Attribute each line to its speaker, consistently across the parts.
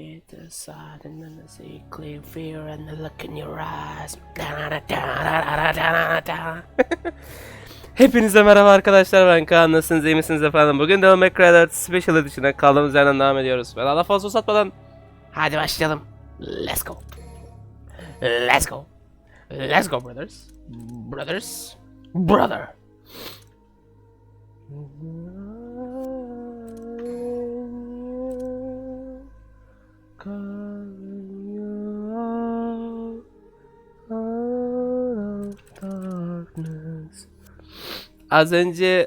Speaker 1: to side and then I see clear fear and the look in your eyes. Hepinize merhaba arkadaşlar ben Kaan. Nasılsınız? İyi misiniz efendim? Bugün Devil May Cry 4 Special Edition'a kaldığımız yerden devam ediyoruz. Ve daha fazla uzatmadan hadi başlayalım. Let's go. Let's go. Let's go brothers. Brothers. Brother Az önce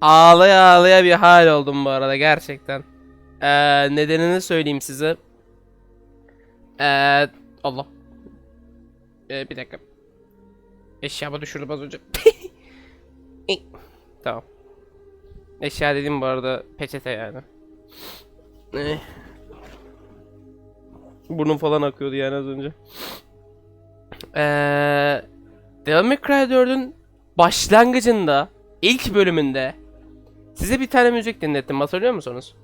Speaker 1: ağlaya ağlaya bir hal oldum bu arada gerçekten. Ee, nedenini söyleyeyim size. Ee, Allah. Ee, bir dakika. Eşyamı düşürdüm az önce. tamam. Eşya dediğim bu arada peçete yani. Eh. Burnum falan akıyordu yani az önce. Ee, Devil May Cry 4'ün başlangıcında ilk bölümünde size bir tane müzik dinlettim hatırlıyor musunuz?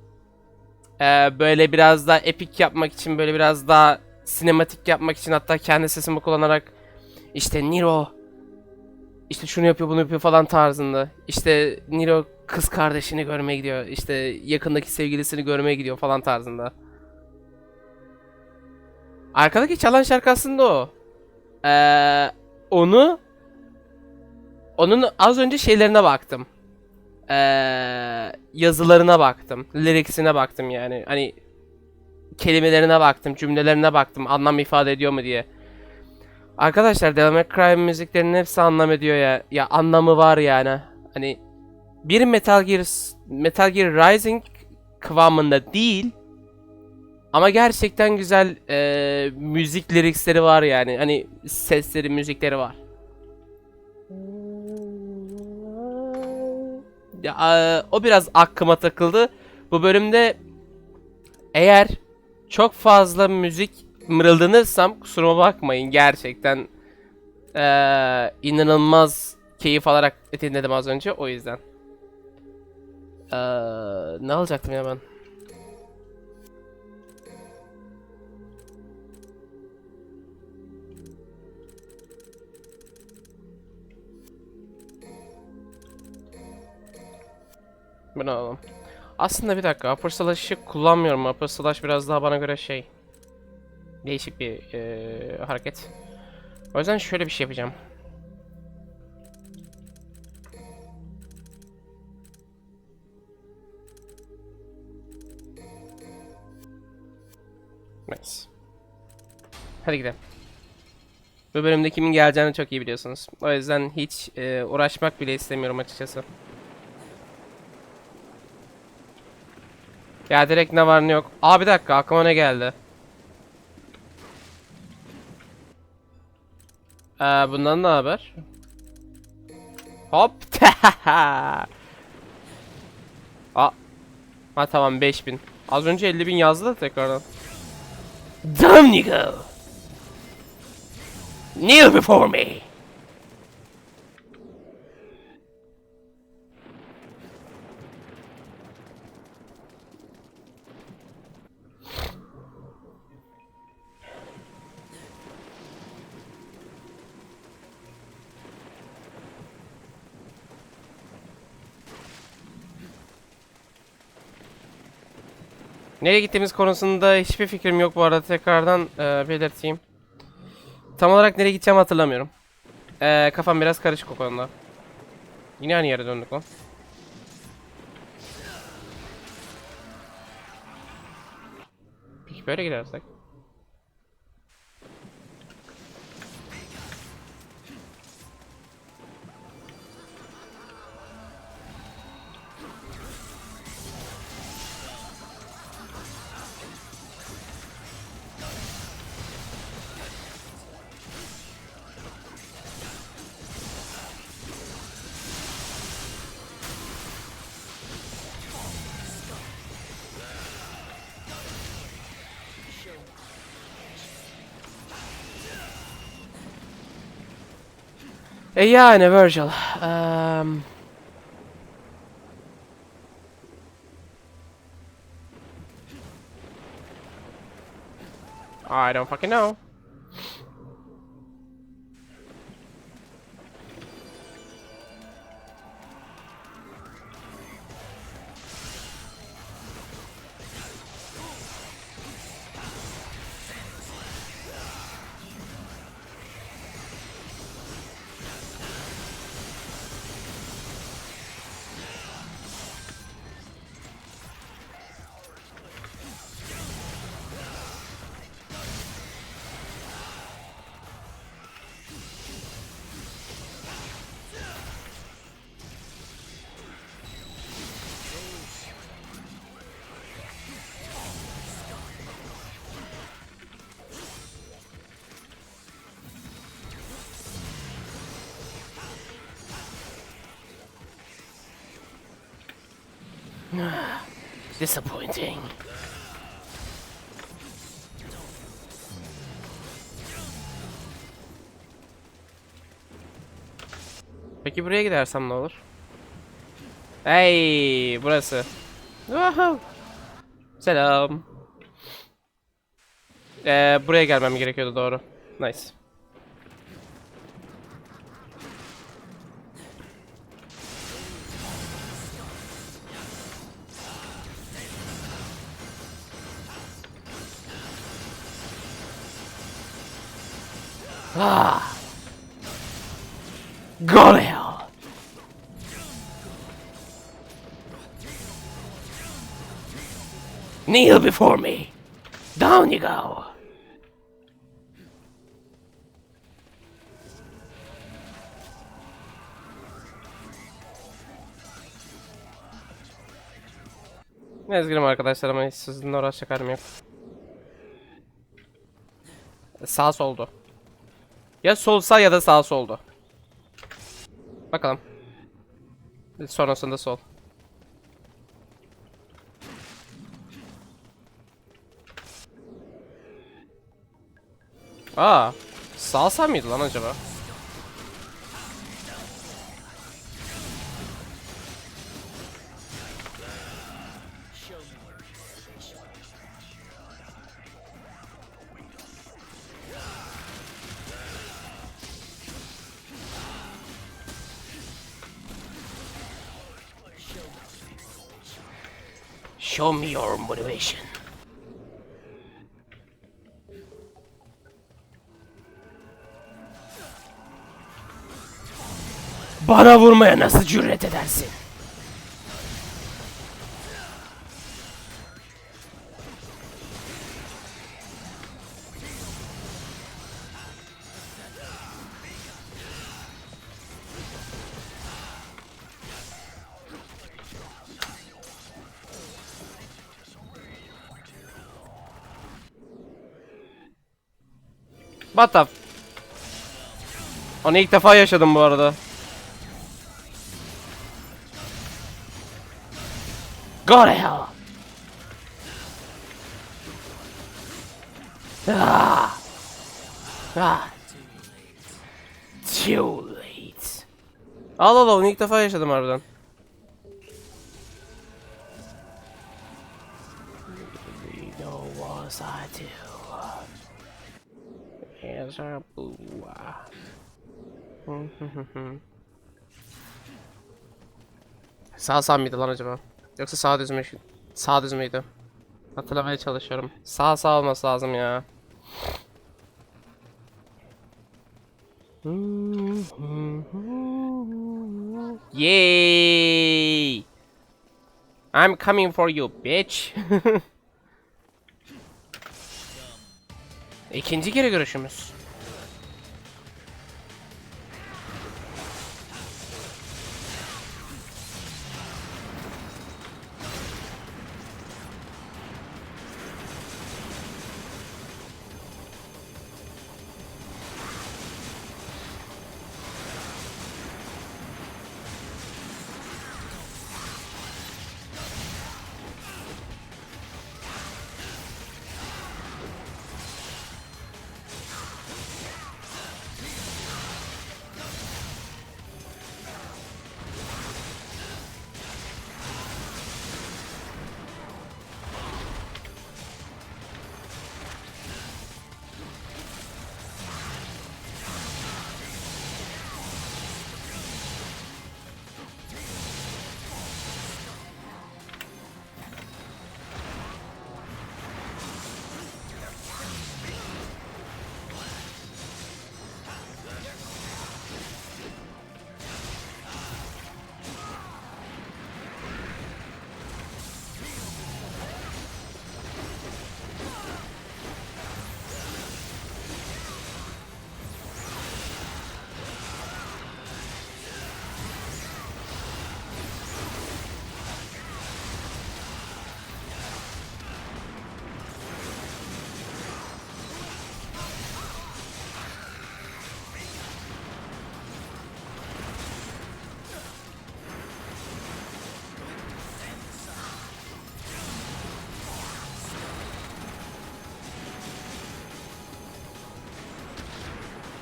Speaker 1: Ee, böyle biraz daha epik yapmak için böyle biraz daha sinematik yapmak için hatta kendi sesimi kullanarak işte Nero işte şunu yapıyor bunu yapıyor falan tarzında. İşte Nero kız kardeşini görmeye gidiyor. İşte yakındaki sevgilisini görmeye gidiyor falan tarzında. Arkadaki çalan şarkı aslında o. Ee, onu onun az önce şeylerine baktım. Ee, yazılarına baktım. Lyrics'ine baktım yani. Hani kelimelerine baktım, cümlelerine baktım. Anlam ifade ediyor mu diye. Arkadaşlar Devil May Cry müziklerinin hepsi anlam ediyor ya. Ya anlamı var yani. Hani bir Metal Gear Metal Gear Rising kıvamında değil. Ama gerçekten güzel e, müzik lirikleri var yani. Hani sesleri, müzikleri var. Ya, e, o biraz aklıma takıldı. Bu bölümde eğer çok fazla müzik mırıldanırsam kusuruma bakmayın gerçekten e, inanılmaz keyif alarak dinledim az önce o yüzden. E, ne alacaktım ya ben? Bunu alalım. Aslında bir dakika Upper Slash'ı kullanmıyorum. Upper Slash biraz daha bana göre şey. Değişik bir eee, hareket. O yüzden şöyle bir şey yapacağım. Nice. Hadi gidelim. Bu bölümde kimin geleceğini çok iyi biliyorsunuz. O yüzden hiç eee, uğraşmak bile istemiyorum açıkçası. Ya direkt ne var ne yok. Aa bir dakika aklıma ne geldi? Ee, bundan ne haber? Hop. Aa. Ha tamam 5000. Az önce 50.000 yazdı da tekrardan. Damn nigga. Kneel before me. Nereye gittiğimiz konusunda hiçbir fikrim yok bu arada tekrardan e, belirteyim. Tam olarak nereye gideceğimi hatırlamıyorum. E, kafam biraz karışık o konuda. Yine aynı yere döndük lan. Peki böyle gidersek. Uh, yeah, in a Virgil. Um, I don't fucking know. Disappointing. Peki buraya gidersem ne olur? Hey, burası. Selam. Ee, buraya gelmem gerekiyordu doğru. Nice. Ah. Go to hell. Kneel before me. Down you go. Üzgünüm arkadaşlar ama hiç sizinle uğraşacak halim yok. Sağ soldu. Ya sol sağ ya da sağ soldu. Bakalım. Sonrasında sol. Aa, sağ sağ mıydı lan acaba? Show me your motivation. Bana vurmaya nasıl cüret edersin? What the Onu ilk defa yaşadım bu arada. Go to hell. Ah. Ah. Too late. Al al onu ilk defa yaşadım harbiden. Boo. Sağ sağ mıydı lan acaba? Yoksa sağ düz mü? Sağ düz müydü? Hatırlamaya çalışıyorum. Sağ sağ olması lazım ya. Yay! I'm coming for you, bitch. İkinci kere görüşümüz.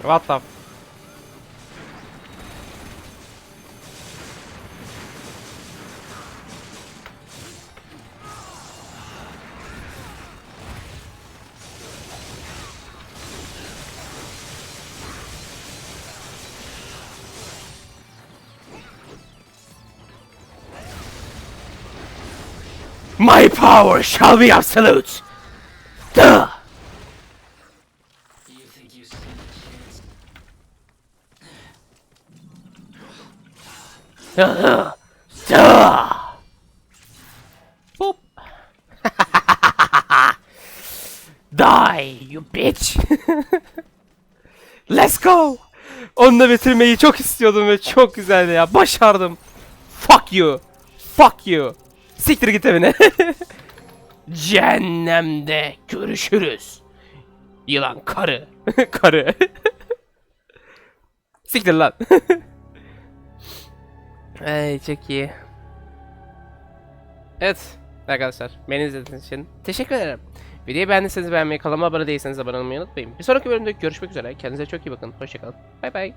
Speaker 1: What the My power shall be absolute. Boop. Die, you bitch. Let's go. Onunla bitirmeyi çok istiyordum ve çok güzeldi ya. Başardım. Fuck you. Fuck you. Siktir git evine. Cehennemde görüşürüz. Yılan karı. karı. Siktir lan. Ay çok iyi. Evet arkadaşlar beni izlediğiniz için teşekkür ederim. Videoyu beğendiyseniz beğenmeyi, kanalıma abone değilseniz abone olmayı unutmayın. Bir sonraki bölümde görüşmek üzere. Kendinize çok iyi bakın. Hoşçakalın. Bay bay.